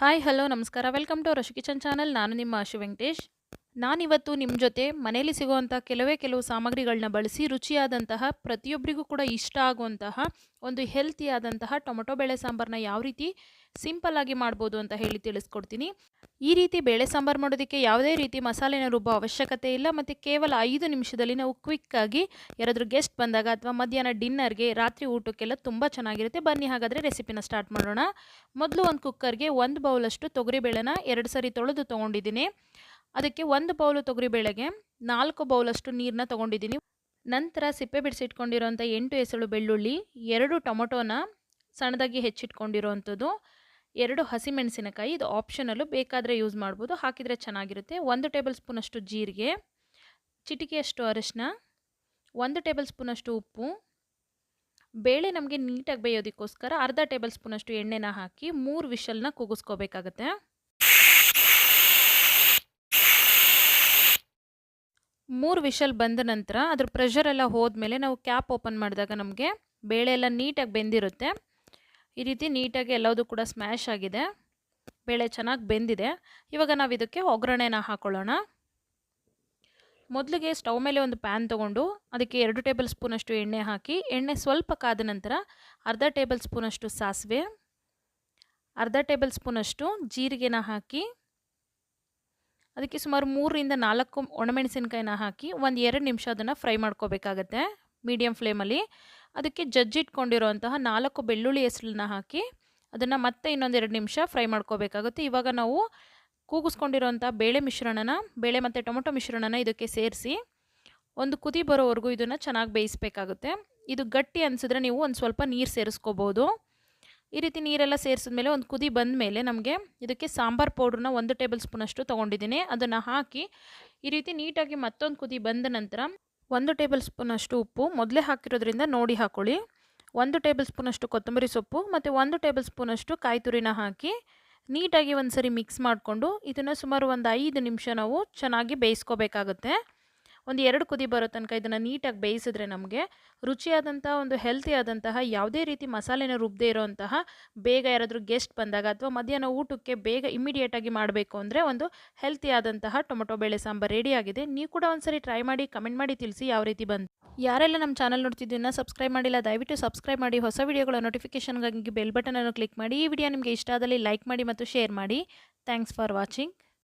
Hi, hello, ನಮಸ್ಕಾರ. Welcome to Rashu kitchen channel. ನಾನು ನಿಮ್ಮ ಅಶು ವೆಂಕಟೇಶ್. ನಾನಿವತ್ತು ನಿಮ್ಮ ಜೊತೆ ಮನೆಯಲ್ಲಿ ಸಿಗುವಂಥ ಕೆಲವೇ ಕೆಲವು ಸಾಮಗ್ರಿಗಳನ್ನ ಬಳಸಿ ರುಚಿಯಾದಂತಹ ಪ್ರತಿಯೊಬ್ಬರಿಗೂ ಕೂಡ ಇಷ್ಟ ಆಗುವಂತಹ ಒಂದು ಹೆಲ್ತಿಯಾದಂತಹ ಟೊಮೊಟೊ, ಬೇಳೆ ಸಾಂಬಾರನ್ನ ಯಾವ ರೀತಿ ಸಿಂಪಲ್ ಆಗಿ ಮಾಡ್ಬೋದು ಅಂತ ಹೇಳಿ ತಿಳಿಸ್ಕೊಡ್ತೀನಿ. ಈ ರೀತಿ ಬೇಳೆ ಸಾಂಬಾರು ಮಾಡೋದಕ್ಕೆ ಯಾವುದೇ ರೀತಿ ಮಸಾಲೆನ ರುಬ್ಬೋ ಅವಶ್ಯಕತೆ ಇಲ್ಲ. ಮತ್ತು ಕೇವಲ ಐದು ನಿಮಿಷದಲ್ಲಿ ನಾವು ಕ್ವಿಕ್ಕಾಗಿ ಯಾರಾದರೂ ಗೆಸ್ಟ್ ಬಂದಾಗ ಅಥವಾ ಮಧ್ಯಾಹ್ನ ಡಿನ್ನರ್ಗೆ ರಾತ್ರಿ ಊಟಕ್ಕೆಲ್ಲ ತುಂಬ ಚೆನ್ನಾಗಿರುತ್ತೆ. ಬನ್ನಿ ಹಾಗಾದರೆ ರೆಸಿಪಿನ ಸ್ಟಾರ್ಟ್ ಮಾಡೋಣ. ಮೊದಲು ಒಂದು ಕುಕ್ಕರ್ಗೆ ಒಂದು ಬೌಲಷ್ಟು ತೊಗರಿಬೇಳೆನ ಎರಡು ಸರಿ ತೊಳೆದು ತೊಗೊಂಡಿದ್ದೀನಿ. ಅದಕ್ಕೆ ಒಂದು ಬೌಲು ತೊಗರಿಬೇಳೆಗೆ ನಾಲ್ಕು ಬೌಲಷ್ಟು ನೀರನ್ನ ತೊಗೊಂಡಿದ್ದೀನಿ. ನಂತರ ಸಿಪ್ಪೆ ಬಿಡಿಸಿಟ್ಕೊಂಡಿರೋಂಥ ಎಂಟು ಎಸಳು ಬೆಳ್ಳುಳ್ಳಿ, ಎರಡು ಟೊಮೊಟೊನ ಸಣ್ಣದಾಗಿ ಹೆಚ್ಚಿಟ್ಕೊಂಡಿರೋವಂಥದ್ದು. ಎರಡು ಹಸಿಮೆಣಸಿನಕಾಯಿ, ಇದು ಆಪ್ಷನಲ್ಲು ಬೇಕಾದರೆ ಯೂಸ್ ಮಾಡ್ಬೋದು. ಹಾಕಿದರೆ ಚೆನ್ನಾಗಿರುತ್ತೆ. ಒಂದು ಟೇಬಲ್ ಸ್ಪೂನಷ್ಟು ಜೀರಿಗೆ ಚಿಟಿಕೆಯಷ್ಟು ಅರಿಶಿನ, ಒಂದು ಟೇಬಲ್ ಸ್ಪೂನಷ್ಟು ಉಪ್ಪು. ಬೇಳೆ ನಮಗೆ ನೀಟಾಗಿ ಬೇಯೋದಕ್ಕೋಸ್ಕರ ಅರ್ಧ ಟೇಬಲ್ ಸ್ಪೂನಷ್ಟು ಎಣ್ಣೆನ ಹಾಕಿ ಮೂರು ವಿಷಲ್ನ ಕೂಗಿಸ್ಕೋಬೇಕಾಗತ್ತೆ ಮೂರು ವಿಷಲ್ ಬಂದ ನಂತರ ಅದ್ರ ಪ್ರೆಷರ್ ಎಲ್ಲ ಹೋದ್ಮೇಲೆ ನಾವು ಕ್ಯಾಪ್ ಓಪನ್ ಮಾಡಿದಾಗ ನಮಗೆ ಬೇಳೆ ಎಲ್ಲ ನೀಟಾಗಿ ಬೆಂದಿರುತ್ತೆ. ಈ ರೀತಿ ನೀಟಾಗಿ ಎಲ್ಲವೂ ಕೂಡ ಸ್ಮ್ಯಾಶ್ ಆಗಿದೆ. ಬೇಳೆ ಚೆನ್ನಾಗಿ ಬೆಂದಿದೆ. ಇವಾಗ ನಾವು ಇದಕ್ಕೆ ಒಗ್ಗರಣೆನ ಹಾಕೊಳ್ಳೋಣ. ಮೊದಲಿಗೆ ಸ್ಟವ್ ಮೇಲೆ ಒಂದು ಪ್ಯಾನ್ ತೊಗೊಂಡು ಅದಕ್ಕೆ ಎರಡು ಟೇಬಲ್ ಸ್ಪೂನಷ್ಟು ಎಣ್ಣೆ ಹಾಕಿ, ಎಣ್ಣೆ ಸ್ವಲ್ಪ ಕಾದ ನಂತರ ಅರ್ಧ ಟೇಬಲ್ ಸ್ಪೂನಷ್ಟು ಸಾಸಿವೆ, ಅರ್ಧ ಟೇಬಲ್ ಸ್ಪೂನಷ್ಟು ಜೀರಿಗೆನ ಹಾಕಿ, ಅದಕ್ಕೆ ಸುಮಾರು ಮೂರರಿಂದ ನಾಲ್ಕು ಒಣಮೆಣಸಿನ್ಕಾಯಿನ ಹಾಕಿ ಒಂದು ಎರಡು ನಿಮಿಷ ಅದನ್ನು ಫ್ರೈ ಮಾಡ್ಕೋಬೇಕಾಗತ್ತೆ. ಮೀಡಿಯಮ್ ಫ್ಲೇಮಲ್ಲಿ. ಅದಕ್ಕೆ ಜಜ್ಜಿಟ್ಕೊಂಡಿರೋಂತಹ ನಾಲ್ಕು ಬೆಳ್ಳುಳ್ಳಿ ಹೆಸರನ್ನ ಹಾಕಿ ಅದನ್ನು ಮತ್ತೆ ಇನ್ನೊಂದು ಎರಡು ನಿಮಿಷ ಫ್ರೈ ಮಾಡ್ಕೋಬೇಕಾಗುತ್ತೆ. ಇವಾಗ ನಾವು ಕೂಗಿಸ್ಕೊಂಡಿರೋಂಥ ಬೇಳೆ ಮಿಶ್ರಣನ, ಬೇಳೆ ಮತ್ತು ಟೊಮೊಟೊ ಮಿಶ್ರಣನ ಇದಕ್ಕೆ ಸೇರಿಸಿ ಒಂದು ಕುದಿ ಬರೋವರೆಗೂ ಇದನ್ನು ಚೆನ್ನಾಗಿ ಬೇಯಿಸಬೇಕಾಗುತ್ತೆ. ಇದು ಗಟ್ಟಿ ಅನಿಸಿದ್ರೆ ನೀವು ಒಂದು ಸ್ವಲ್ಪ ನೀರು ಸೇರಿಸ್ಕೋಬೋದು. ಈ ರೀತಿ ನೀರೆಲ್ಲ ಸೇರಿಸಿದ್ಮೇಲೆ ಒಂದು ಕುದಿ ಬಂದ ಮೇಲೆ ನಮಗೆ ಇದಕ್ಕೆ ಸಾಂಬಾರು ಪೌಡ್ರನ್ನ ಒಂದು ಟೇಬಲ್ ಸ್ಪೂನಷ್ಟು ತೊಗೊಂಡಿದ್ದೀನಿ. ಅದನ್ನು ಹಾಕಿ ಈ ರೀತಿ ನೀಟಾಗಿ ಮತ್ತೊಂದು ಕುದಿ ಬಂದ ನಂತರ ಒಂದು ಟೇಬಲ್ ಸ್ಪೂನಷ್ಟು ಉಪ್ಪು, ಮೊದಲೇ ಹಾಕಿರೋದ್ರಿಂದ ನೋಡಿ ಹಾಕೊಳ್ಳಿ. ಒಂದು ಟೇಬಲ್ ಸ್ಪೂನಷ್ಟು ಕೊತ್ತಂಬರಿ ಸೊಪ್ಪು ಮತ್ತು ಒಂದು ಟೇಬಲ್ ಸ್ಪೂನಷ್ಟು ಕಾಯಿ ತುರಿನ ಹಾಕಿ ನೀಟಾಗಿ ಒಂದು ಸರಿ ಮಿಕ್ಸ್ ಮಾಡಿಕೊಂಡು ಇದನ್ನು ಸುಮಾರು ಒಂದು ಐದು ನಿಮಿಷ ನಾವು ಚೆನ್ನಾಗಿ ಬೇಯಿಸ್ಕೋಬೇಕಾಗುತ್ತೆ. ಒಂದು ಎರಡು ಕುದಿ ಬರೋ ತನಕ ಇದನ್ನು ನೀಟಾಗಿ ಬೇಯಿಸಿದ್ರೆ ನಮಗೆ ರುಚಿಯಾದಂತಹ ಒಂದು ಹೆಲ್ತಿ ಆದಂತಹ ಯಾವುದೇ ರೀತಿ ಮಸಾಲೆನ ರುಬ್ಬದೇ ಇರೋಂತಹ ಬೇಗ ಯಾರಾದರೂ ಗೆಸ್ಟ್ ಬಂದಾಗ ಅಥವಾ ಮಧ್ಯಾಹ್ನ ಊಟಕ್ಕೆ ಬೇಗ ಇಮಿಡಿಯೇಟಾಗಿ ಮಾಡಬೇಕು ಅಂದರೆ ಒಂದು ಹೆಲ್ತಿ ಆದಂತಹ ಟೊಮೊಟೊ, ಬೇಳೆ, ಸಾಂಬಾರು ರೆಡಿಯಾಗಿದೆ ನೀವು ಕೂಡ ಒಂದ್ಸರಿ ಟ್ರೈ ಮಾಡಿ ಕಮೆಂಟ್ ಮಾಡಿ ತಿಳಿಸಿ ಯಾವ ರೀತಿ ಬಂದು ಯಾರೆಲ್ಲ ನಮ್ಮ ಚಾನಲ್ ನೋಡ್ತಿದ್ದೀನ ಸಬ್ಸ್ಕ್ರೈಬ್ ಮಾಡಿಲ್ಲ, ದಯವಿಟ್ಟು ಸಬ್ಸ್ಕ್ರೈಬ್ ಮಾಡಿ. ಹೊಸ ವಿಡಿಯೋಗಳ ನೋಟಿಫಿಕೇಷನ್ಗಾಗಿ ಬೆಲ್ ಬಟನನ್ನು ಕ್ಲಿಕ್ ಮಾಡಿ. ಈ ವಿಡಿಯೋ ನಿಮಗೆ ಇಷ್ಟ ಆದಲ್ಲಿ ಲೈಕ್ ಮಾಡಿ ಮತ್ತು ಶೇರ್ ಮಾಡಿ. Thanks for watching